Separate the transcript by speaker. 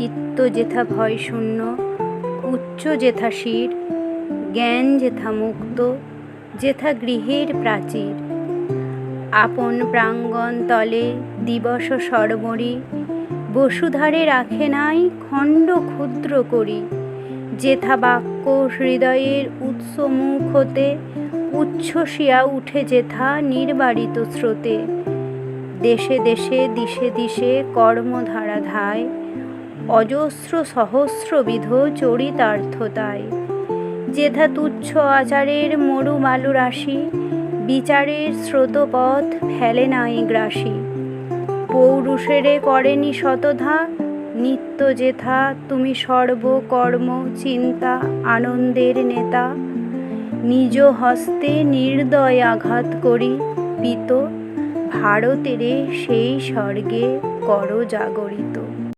Speaker 1: চিত্ত যেথা ভয় শূন্য উচ্চ যেথা শির, জ্ঞান যেথা মুক্ত, যেথা গৃহের প্রাচীর। আপন প্রাঙ্গণ তলে দিবস সরমরি বসুধারে রাখে নাই খণ্ড ক্ষুদ্র করি। যেথা বাক্য হৃদয়ের উৎস মুখ হতে উচ্ছ্বসিয়া উঠে যেথা নির্বারিত স্রোতে। দেশে দেশে দিশে দিশে কর্মধারা ধায় অজস্র সহস্রবিধ চরিতার্থতায়। যেথা তুচ্ছ আচারের মরু মালু রাশি বিচারের স্রোতপথ ফেলে নাই গ্রাসী। পৌরুষেরে করেনি শতধা, নিত্য যেথা তুমি সর্বকর্ম চিন্তা, আনন্দের নেতা। নিজ হস্তে নির্দয় আঘাত করি, পিত, ভারতেরে সেই স্বর্গে কর জাগরিত